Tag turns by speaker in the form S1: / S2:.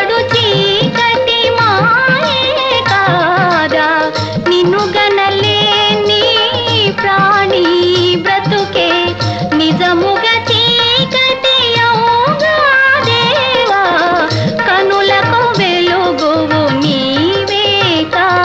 S1: పాడుచీ